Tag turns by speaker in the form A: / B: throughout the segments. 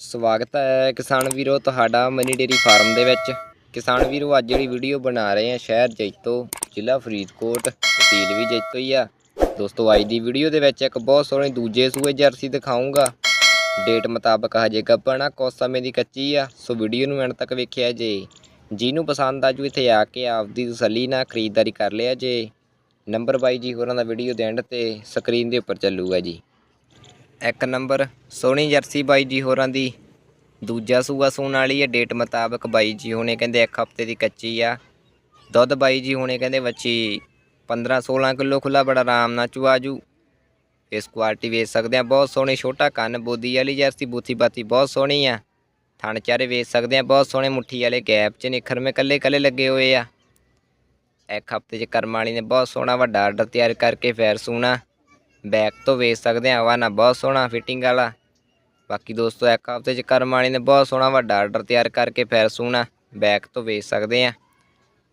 A: ਸਵਾਗਤ ਹੈ ਕਿਸਾਨ ਵੀਰੋ ਤੁਹਾਡਾ ਮਨੀ ਡੇਰੀ ਫਾਰਮ ਦੇ ਵਿੱਚ। ਕਿਸਾਨ ਵੀਰੋ, ਅੱਜ ਜਿਹੜੀ ਵੀਡੀਓ ਬਣਾ ਰਹੇ ਆ ਸ਼ਹਿਰ ਜੈਤੋ, ਜ਼ਿਲ੍ਹਾ ਫਰੀਦਕੋਟ, ਤਹਿਸੀਲ ਵੀ ਜੈਤੋ ਹੀ ਆ। ਦੋਸਤੋ, ਅੱਜ ਦੀ ਵੀਡੀਓ ਦੇ ਵਿੱਚ ਇੱਕ ਬਹੁਤ ਸੋਹਣੀ ਦੂਜੇ ਸੂਏ ਜਰਸੀ ਦਿਖਾਉਂਗਾ ਡੇਟ ਮੁਤਾਬਕ ਹਜੇ ਗੱਭਣਾ ਕੁਝ ਸਮੇਂ ਦੀ ਕੱਚੀ ਆ, ਸੋ ਵੀਡੀਓ ਨੂੰ ਐਂਡ ਤੱਕ ਵੇਖਿਆ ਜੇ। ਜਿਹਨੂੰ ਪਸੰਦ ਆਜੂ ਇੱਥੇ ਆ ਕੇ ਆਪਦੀ ਤਸੱਲੀ ਨਾਲ ਖਰੀਦਦਾਰੀ ਕਰ ਲਿਆ ਜੇ। ਨੰਬਰ ਬਾਈ ਜੀ, ਹੋਰਾਂ ਦਾ ਵੀਡੀਓ ਦੇ ਐਂਡ ਤੇ ਸਕਰੀਨ ਦੇ ਉੱਪਰ ਚੱਲੂਗਾ ਜੀ। ਇੱਕ ਨੰਬਰ, ਸੋਹਣੀ ਜਰਸੀ ਬਾਈ ਜੀ ਹੋਰਾਂ ਦੀ। ਦੂਜਾ ਸੂਆ ਸੂਣ ਵਾਲੀ ਹੈ ਡੇਟ ਮੁਤਾਬਕ ਬਾਈ ਜੀ ਹੁਣੇ ਕਹਿੰਦੇ ਇੱਕ ਹਫ਼ਤੇ ਦੀ ਕੱਚੀ ਆ। ਦੁੱਧ ਬਾਈ ਜੀ ਹੁਣੇ ਕਹਿੰਦੇ ਬੱਚੀ 15 16 ਕਿਲੋ ਖੁੱਲਾ ਬੜਾ ਆਰਾਮ ਨਾਲ ਚੁਆਜੂ ਇਸ ਕੁਆਲਿਟੀ ਵੇਚ ਸਕਦੇ ਆ ਬਹੁਤ ਸੋਹਣੀ, ਛੋਟਾ ਕੰਨ ਬੋਦੀ ਵਾਲੀ ਜਰਸੀ, ਬੂਥੀ ਬਾਤੀ ਬਹੁਤ ਸੋਹਣੀ ਆ। ਥਣ ਚਾਰੇ ਵੇਚ ਸਕਦੇ ਆ ਬਹੁਤ ਸੋਹਣੇ ਮੁੱਠੀ ਵਾਲੇ ਗੈਪ 'ਚ ਨਿਖਰ ਨਿਖਰਵੇਂ ਕੱਲੇ ਕੱਲੇ ਲੱਗੇ ਹੋਏ ਆ। ਇੱਕ ਹਫ਼ਤੇ 'ਚ ਕਰਮ ਵਾਲੀ ਨੇ ਬਹੁਤ ਸੋਹਣਾ ਵੱਡਾ ਆਰਡਰ ਤਿਆਰ ਕਰਕੇ ਫੇਰ ਸੂਣਾ। ਬੈਕ ਤੋਂ ਵੇਚ ਸਕਦੇ ਆ ਹਵਾਨਾ ਬਹੁਤ ਸੋਹਣਾ ਫਿਟਿੰਗ ਵਾਲਾ। ਬਾਕੀ ਦੋਸਤੋ, ਇੱਕ ਹਫ਼ਤੇ 'ਚ ਕਰਮ ਵਾਲੀ ਨੇ ਬਹੁਤ ਸੋਹਣਾ ਵੱਡਾ ਆਰਡਰ ਤਿਆਰ ਕਰਕੇ ਫੇਰ ਸੂਣਾ ਬੈਕ ਤੋਂ ਵੇਚ ਸਕਦੇ ਆ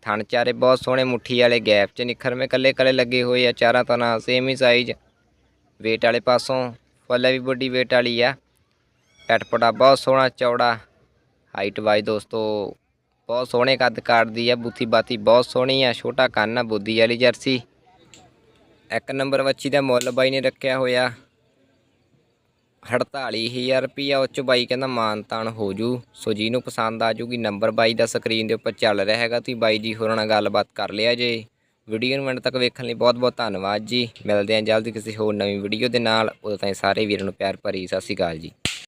A: ਥਣ ਚਾਰੇ ਬਹੁਤ ਸੋਹਣੇ ਮੁੱਠੀ ਵਾਲੇ ਗੈਪ 'ਚ ਨਿਖਰਵੇਂ ਕੱਲੇ ਕੱਲੇ ਲੱਗੇ ਹੋਏ ਆ, ਚਾਰਾਂ ਤਰ੍ਹਾਂ ਸੇਮ ਹੀ ਸਾਈਜ਼ ਵੇਟ ਵਾਲੇ ਪਾਸੋਂ ਫੁੱਲ ਵੀ ਵੱਡੀ ਵੇਟ ਵਾਲੀ ਆ। ਪਟਪੜਾ ਬਹੁਤ ਸੋਹਣਾ ਚੌੜਾ। ਹਾਈਟ ਵਾਈਜ਼ ਦੋਸਤੋ, ਬਹੁਤ ਸੋਹਣੇ ਕੱਦ ਕਾਟਦੀ ਆ ਬੁੱਥੀ ਬਾਤੀ ਬਹੁਤ ਸੋਹਣੀ ਆ, ਛੋਟਾ ਕੰਨ ਆ, ਬੁੱਧੀ ਵਾਲੀ ਜਰਸੀ। ਇੱਕ ਨੰਬਰ ਵੱਛੀ ਦਾ ਮੁੱਲ ਬਾਈ ਨੇ ਰੱਖਿਆ ਹੋਇਆ। 48000 ਰੁਪਈਆ ਉਹ 'ਚ ਬਾਈ ਕਹਿੰਦਾ ਮਾਨ ਤਾਨ ਹੋ ਜੂ। ਸੋ ਜਿਹਨੂੰ ਪਸੰਦ ਆ ਜੂਗੀ ਨੰਬਰ ਬਾਈ ਦਾ ਸਕਰੀਨ ਦੇ ਉੱਪਰ ਚੱਲ ਰਿਹਾ ਹੈਗਾ। ਤੁਸੀਂ ਬਾਈ ਜੀ ਹੋਰਾਂ ਨਾਲ ਗੱਲਬਾਤ ਕਰ ਲਿਆ ਜੇ। ਵੀਡੀਓ ਨੂੰ ਐਂਡ ਤੱਕ ਵੇਖਣ ਲਈ ਬਹੁਤ ਬਹੁਤ ਧੰਨਵਾਦ ਜੀ। ਮਿਲਦੇ ਹਾਂ ਜਲਦੀ ਕਿਸੇ ਹੋਰ ਨਵੀਂ ਵੀਡੀਓ ਦੇ ਨਾਲ। ਉਦੋਂ ਤਾਈਂ ਸਾਰੇ ਵੀਰਾਂ ਨੂੰ ਪਿਆਰ ਭਰੀ ਸਤਿ ਸ਼੍ਰੀ ਅਕਾਲ ਜੀ।